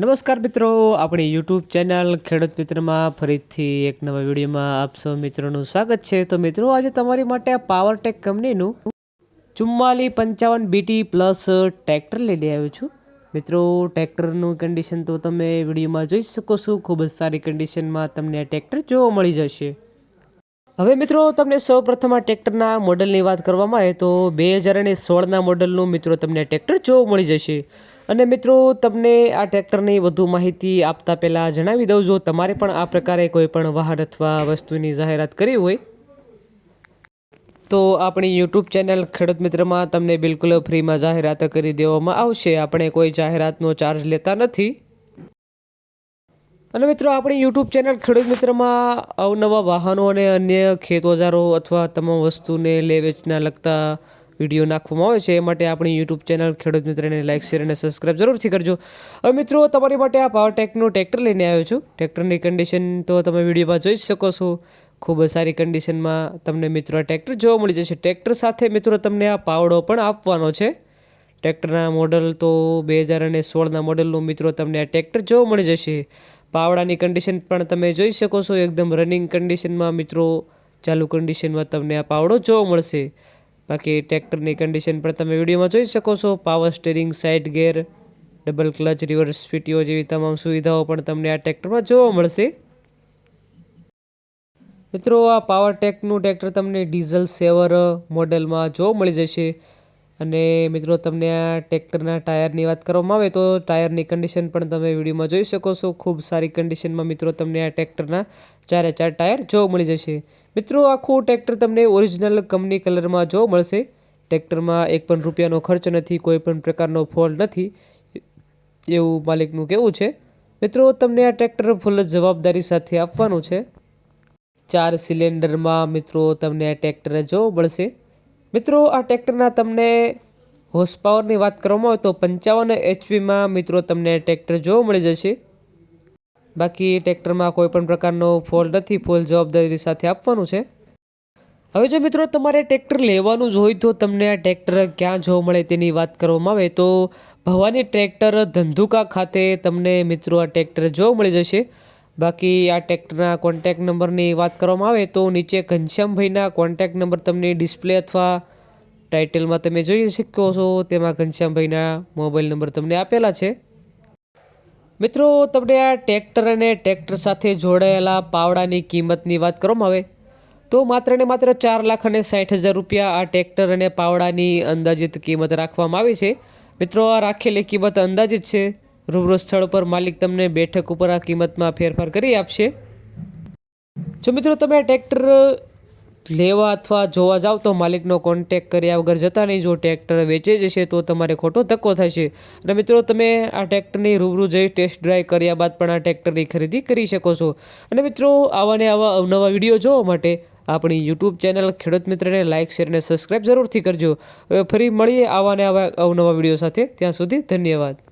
નમસ્કાર મિત્રો, આપણી યુટ્યુબ ચેનલ ખેડૂત મિત્રમાં ફરીથી એક નવા વિડીયોમાં આપ સૌ મિત્રોનું સ્વાગત છે. તો મિત્રો, આજે તમારી માટે પાવરટેક કંપનીનું ચુમ્માલી પંચાવન બીટી પ્લસ ટ્રેક્ટર લઈ આવ્યો છું. મિત્રો ટ્રેક્ટરનું કન્ડિશન તો તમે વિડીયોમાં જોઈ શકો છો. ખૂબ જ સારી કન્ડિશનમાં તમને ટ્રેક્ટર જોવા મળી જશે. હવે મિત્રો, તમને સૌ પ્રથમ આ ટ્રેક્ટરના મોડલની વાત કરવામાં આવે તો બે હજાર અને સોળના મોડલનું મિત્રો તમને ટ્રેક્ટર જોવા મળી જશે. અને મિત્રો, તમને આ ટ્રેક્ટરની વધુ માહિતી આપતા પહેલાં જણાવી દઉં. જો તમારે પણ આ પ્રકારે કોઈ પણ વાહન અથવા વસ્તુની જાહેરાત કરી હોય, તો આપણી યુટ્યુબ ચેનલ ખેડૂત મિત્રમાં તમને બિલકુલ ફ્રીમાં જાહેરાત કરી દેવામાં આવશે. આપણે કોઈ જાહેરાતનો ચાર્જ લેતા નથી. અને મિત્રો, આપણી યુટ્યુબ ચેનલ ખેડૂત મિત્રમાં અવનવા વાહનો અને અન્ય ખેત અથવા તમામ વસ્તુને લે વેચના લગતા વીડિયો નાખવામાં આવે છે. એ માટે આપણી યુટ્યુબ ચેનલ ખેડૂત મિત્રને લાઇક શેર અને સબસ્ક્રાઈબ જરૂરથી કરજો. હવે મિત્રો, તમારી માટે આ પાવરટેકનું ટ્રેક્ટર લઈને આવ્યો છું. ટ્રેક્ટરની કન્ડિશન તો તમે વિડીયોમાં જોઈ શકો છો. ખૂબ જ સારી કન્ડિશનમાં તમને મિત્રો આ ટ્રેક્ટર જોવા મળી જશે. ટ્રેક્ટર સાથે મિત્રો તમને આ પાવડો પણ આપવાનો છે. ટ્રેક્ટરના મોડલ તો બે હજાર અને સોળના મોડલનું મિત્રો તમને આ ટ્રેક્ટર જોવા મળી જશે. પાવડાની કન્ડિશન પણ તમે જોઈ શકો છો. એકદમ રનિંગ કન્ડિશનમાં મિત્રો ચાલુ કન્ડિશનમાં તમને આ પાવડો જોવા મળશે. બાકી ટ્રેક્ટરની કન્ડિશન પણ તમે વિડીયોમાં જોઈ શકો છો. Power steering side gear double clutch reverse PTO જેવી તમામ સુવિધાઓ પણ તમને આ ટ્રેક્ટરમાં જોવા મળશે. મિત્રો, આ પાવર ટેકનું ટ્રેક્ટર તમને ડીઝલ સેવર મોડેલમાં જોવા મળી જશે. અને મિત્રો, તમને આ ટ્રેક્ટરના ટાયરની વાત કરવામાં આવે તો ટાયરની કન્ડિશન પણ તમે વિડીયોમાં જોઈ શકો છો. ખૂબ સારી કન્ડિશનમાં મિત્રો, તમને આ ટ્રેક્ટરના ચારે ચાર ટાયર જોવા મળી જશે. મિત્રો, આખું ટ્રેક્ટર તમને ઓરિજિનલ કંપની કલરમાં જોવા મળશે. ટ્રેક્ટરમાં એક પણ રૂપિયાનો ખર્ચ નથી, કોઈ પણ પ્રકારનો ફોલ્ટ નથી. એવું માલિકનું કહેવું છે. મિત્રો, તમને આ ટ્રેક્ટર ફૂલ જવાબદારી સાથે આપવાનું છે. ચાર સિલિન્ડરમાં મિત્રો, તમને આ ટ્રેક્ટર જોવા મળશે. મિત્રો, આ ટ્રેક્ટરના તમને હોર્સ પાવરની વાત કરવામાં આવે તો પંચાવન એચપીમાં મિત્રો તમને ટ્રેક્ટર જોવા મળી જશે. બાકી ટ્રેક્ટરમાં કોઈપણ પ્રકારનો ફોલ્ટ નથી ફૂલ જવાબદારી સાથે આપવાનું છે. હવે જો મિત્રો તમારે ટ્રેક્ટર લેવાનું જ હોય તો તમને આ ટ્રેક્ટર ક્યાં જોવા મળે તેની વાત કરવામાં આવે તો ભવાની ટ્રેક્ટર ધંધુકા ખાતે તમને મિત્રો આ ટ્રેક્ટર જોવા મળી જશે. બાકી આ ટ્રેક્ટરના કોન્ટેક નંબરની વાત કરવામાં આવે તો નીચે ઘનશ્યામભાઈના કોન્ટેક નંબર તમને ડિસ્પ્લે અથવા ટાઇટલમાં તમે જોઈ શકો છો. તેમાં ઘનશ્યામભાઈના મોબાઈલ નંબર તમને આપેલા છે. મિત્રો, તમને આ ટ્રેક્ટર અને ટ્રેક્ટર સાથે જોડાયેલા પાવડાની કિંમતની વાત કરવામાં આવે તો માત્ર ને માત્ર ચાર લાખ અને સાઠ હજાર રૂપિયા આ ટ્રેક્ટર અને પાવડાની અંદાજિત કિંમત રાખવામાં આવી છે. મિત્રો, આ રાખેલી કિંમત અંદાજિત છે. રૂબરૂ સ્થળ પર માલિક તમને બેઠક ઉપર આ કિંમતમાં ફેરફાર કરી આપશે. જો મિત્રો તમે ટ્રેક્ટર લેવા અથવા જોવા જાવ તો માલિકનો કોન્ટેક કર્યા વગર જતા નહીં. જો ટ્રેક્ટર વેચે જશે તો તમારે ખોટો ધક્કો થશે અને મિત્રો તમે આ ટ્રેક્ટરની રૂબરૂ જઈ ટેસ્ટ ડ્રાઈવ કર્યા બાદ પણ આ ટ્રેક્ટરની ખરીદી કરી શકો છો. અને મિત્રો આવા ને આવા અવનવા વીડિયો જોવા માટે આપણી યુટ્યુબ ચેનલ ખેડૂત મિત્રને લાઇક શેર અને સબસ્ક્રાઈબ જરૂરથી કરજો. હવે ફરી મળીએ આવા ને આવા અવનવા વીડિયો સાથે. ત્યાં સુધી ધન્યવાદ.